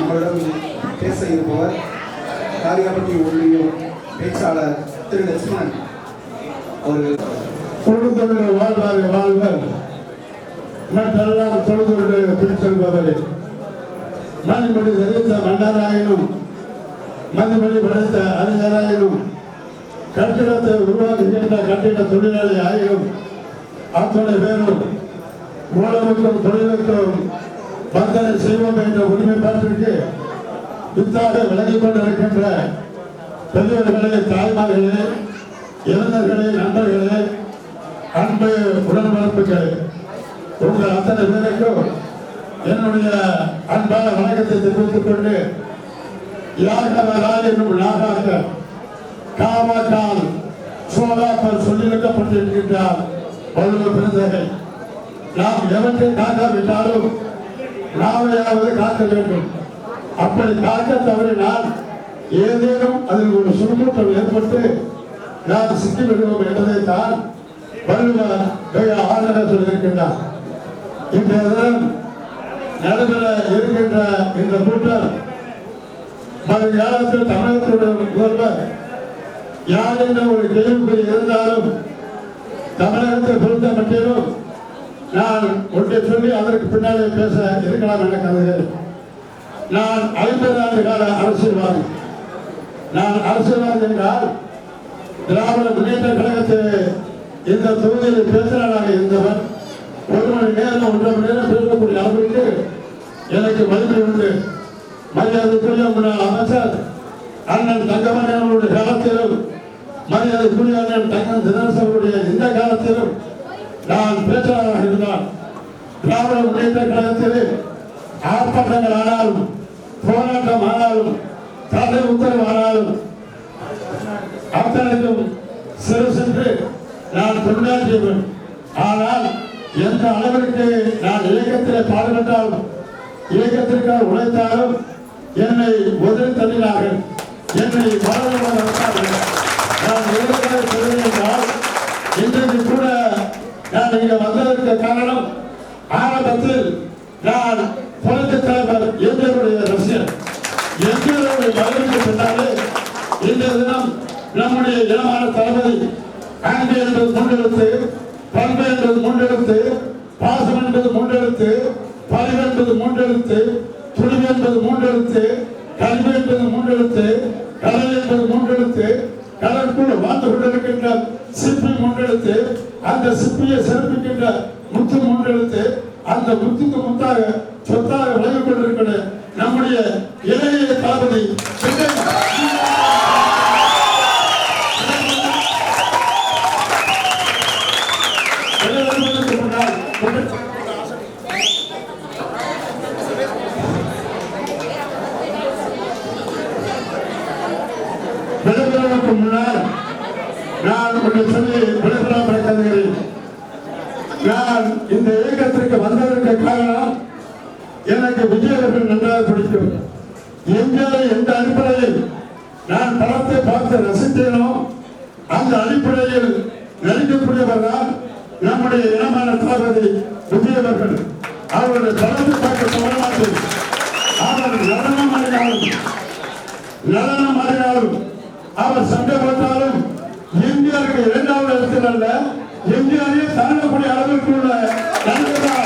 உங்களிடம் பேச இருப்பவர் காரியாபட்டி ஒன்றியம் பேச்சாளர் திரு லட்சுமணன் ஒரு தொழுதொழில் வாழ்வாரை வாழ்வர் மற்றெல்லாம் தொழுதொழில் பிடித்திருப்பவரே. மணிமொழி தெரிவித்த மன்னராயினும் மணிமொழி படைத்த அறிஞராயினும் கட்டிடத்தை உருவாக்குகின்ற கட்டிட தொழிலாளி ஆயினும் அத்தனை பேரும் உழவுக்கும் தொழிலுக்கும் பந்தனை செய்வோம் என்ற உரிமைப்பாட்டிற்கு வித்தாக விலகிக் கொண்டிருக்கின்ற பெரியவர்களே தாய்மார்களே இளைஞர்களே நண்பர்களே அன்பு உடன்பிறப்புகளே உங்கள் அத்தனை பேருக்கும் என்னுடைய அன்பான வணக்கத்தை தெரிவித்துக் கொண்டு யாகவரா என்னும் நாகாக காமக்கால் சோதாக்கள் சொல்லியிருக்கப்பட்டிருக்கின்றார் வள்ளுவர் பிறந்தகை நாம் எவற்றை காக்காவிட்டாலும் நாமையாவது காக்க வேண்டும். அப்படி காக்க தவறினால் ஏதேனும் அதில் ஒரு சுருக்கூட்டம் ஏற்பட்டு நாம் சிக்கி விடுவோம் என்பதைத்தான் வள்ளுவர் மிக ஆழக சொல்லியிருக்கின்றார். இன்றைய தினம் நடைபெற இருக்கின்ற இந்த கூட்டம் வருங்காலத்தில் தமிழகத்துடைய முதல்வர் யார் என்ற ஒரு கேள்வி இருந்தாலும் தமிழகத்தை பொறுத்த மட்டிலும் நான் ஒன்றை சொல்லி அதற்கு பின்னாலே பேச இருக்கலாம் என கருதுகிறேன் நான் ஐம்பது ஆண்டு கால அரசியல்வாதி. நான் அரசியல்வாதி என்றால் திராவிட முன்னேற்ற கழகத்தை இந்த தொகுதியில் பேசுகிறாராக இருந்தவர் ஒரு மணி நேரம் ஒன்றரை மணி நேரம் பேசக்கூடிய அளவுக்கு எனக்கு மதிப்பு உண்டு. மரியாதைக்குரிய முன்னாள் அமைச்சர் அண்ணன் தங்கமணி அவர்களுடைய காலத்திலும் மரியாதைக்குரிய அண்ணன் தங்கம் தினேசனுடைய இந்த காலத்திலும் நான் பேச்சாளராக திராவிட முன்னேற்ற கழகத்திலே ஆர்ப்பாட்டங்கள் ஆனாலும் போராட்டம் ஆனாலும் தடை உத்தரவு ஆனாலும் அத்தனைக்கும் சிறு சென்று நான் தொண்டாற்றியவன். ஆனால் எந்த அளவிற்கு நான் இயக்கத்திலே பாடுபட்டாலும் இயக்கத்திற்காக உழைத்தாலும் என்னை முதல் தள்ளினாக என்னை பாராளுமன்ற நான் இயக்கத்தை சொல்லியிருந்தால் இன்றைக்கு கூட நான் இங்கே வந்ததற்கு காரணம் ஆரம்பத்தில் நான் புரட்சி தலைவர் எம்ஜிஆருடைய ரசிகர் எம்ஜிஆருடைய மறைவுக்கு பின்னாலே இந்த தினம் நம்முடைய இளமான தளபதி அன்பு என்பது முன்னெடுத்து பண்பு என்பது முன்னெடுத்து பாசம் என்பது முன்னெடுத்து பரிவு என்பது முன்னெடுத்து துணிவு என்பது முன்னெடுத்து கல்வி என்பது முன்னெடுத்து கலை என்பது முன்னெடுத்து கடற்குள் வாழ்ந்து கொண்டிருக்கின்ற சிப்பி முன்னெடுத்து அந்த சிப்பியை சிறப்பிக்கின்ற முத்து முன்னெடுத்து அந்த முத்துக்கு முத்தாக சொத்தாக விலகிக் கொண்டிருக்கிற நம்முடைய இளைய தளபதி விலகுவதற்கு முன்னால் விலகுவதற்கு முன்னால் என்று சொல்லி விலகலாம் கருதுகிறேன் நான் இந்த இயக்கத்திற்கு வந்ததற்கு காரணம் எனக்கு விஜய் அவர்கள் நன்றாக பிடிக்கும். எங்கே எந்த அடிப்படையில் நான் படத்தை பார்த்து ரசித்தேனோ அந்த அடிப்படையில் நடிக்கக்கூடியவர் தான் நம்முடைய இனமான தளபதி விஜய் அவர்கள். அவருடைய படத்தை பார்க்க சொல்லமாட்டேன் அவர் நடனம் அறியாலும் நடனம் அறியாலும் அவர் சண்டை போட்டாலும் எம்ஜிஆருக்கு இரண்டாவது இடத்தில் அல்ல. எம்ஜிஆரையே தாண்டக்கூடிய அளவிற்கு உள்ள நண்பர்கள்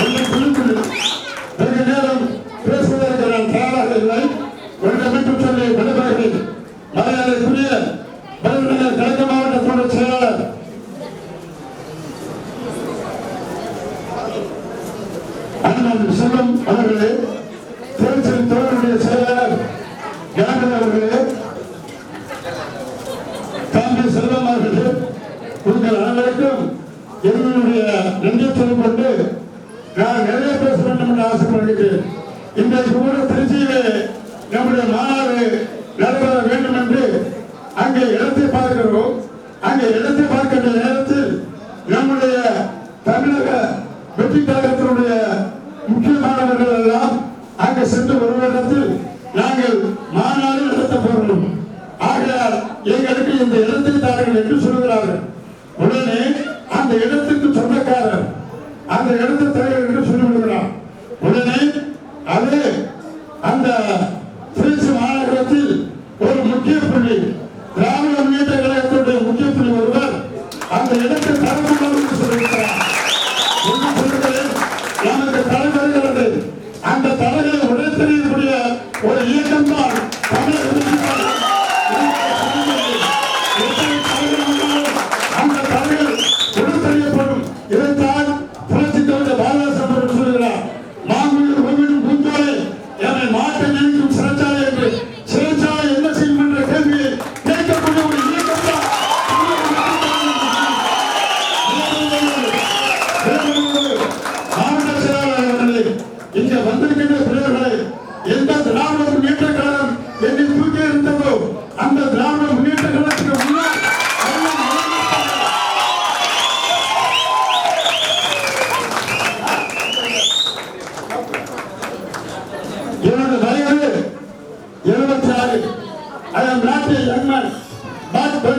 ஒன்று புரிந்து வெகு நேரம் பேசுவதற்கு நான் தயாராக இல்லை ஒன்றை மட்டும் சொல்லி விடைபெறுகிறேன் மரியாதைக்குரிய விருதுநகர் கிழக்கு மாவட்டத்தோட செயலாளர் அண்ணன் செல்வம் அவர்களே திருச்சி தோழருடைய செயலாளர் கணபதி அவர்களே தம்பி செல்வம் அவர்களே உங்கள் அனைவருக்கும் என்னுடைய நன்றி நான் நிறைய பேச வேண்டும் என்று ஆசைப்படுகிறேன் இன்றைக்கு கூட திருச்சியிலே நம்முடைய மாநாடு நடைபெற வேண்டும் என்று அங்கே இடத்தை பார்க்கிறோம். அங்கே இடத்தை பார்க்கின்ற நேரத்தில் நம்முடைய தமிழக வெற்றி கழகத்தினுடைய முக்கியமானவர்கள் எல்லாம் அங்கே சென்று வருவதத்தில் நாங்கள் அவர் எடுத்த தலைவர் என்று சொல்லிவிடுகிறார். உடனே அது அந்த திருச்சி மாநகரத்தில் ஒரு முக்கிய புள்ளி திராவிட முன்னேற்ற கழகத்துடைய முக்கிய புள்ளி ஒருவர் அந்த இடத்தை தரக்கூடாது என்று சொல்லியிருக்கிறார். நமக்கு தலைவர்கள் அந்த தலை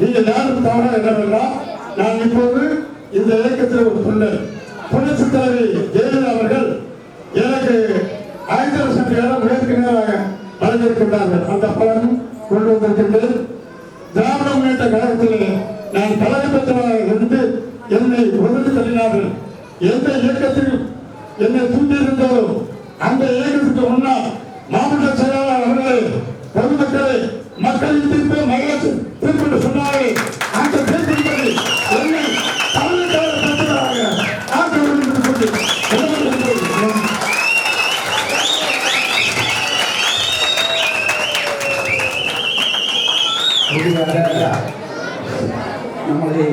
நீங்கள் யாரும் தவறாக என்னவெல்லாம் நான் இப்போது இந்த இயக்கத்தில் ஒரு தொண்டர். புரட்சி தலைவி ஜெயலலிதா அவர்கள் எனக்கு ஆயிரத்தி லட்சம் இடம் ஏற்கனவே வழங்கியிருக்கின்றார்கள் அந்த பலன் கொண்டு வந்திருக்கின்றது திராவிட முன்னேற்ற கழகத்தில் நான் தலைமை பெற்றவராக இருந்து என்னை உதவி தள்ளினார்கள். எந்த இயக்கத்தில் என்னை தூண்டியிருந்ததோ அந்த இயக்கத்துக்கு முன்னால் மாவட்ட செயலாளர் அவர்களே பொதுமக்களை மக்களின் தீர்ப்பு மகிழ்ச்சி தீர்ப்பு என்று சொன்னார்கள் அந்த தீர்ப்பின்படி என்னை தமிழ்நாடு பெற்றவராக ஆக்க வேண்டும் என்று நம்மளை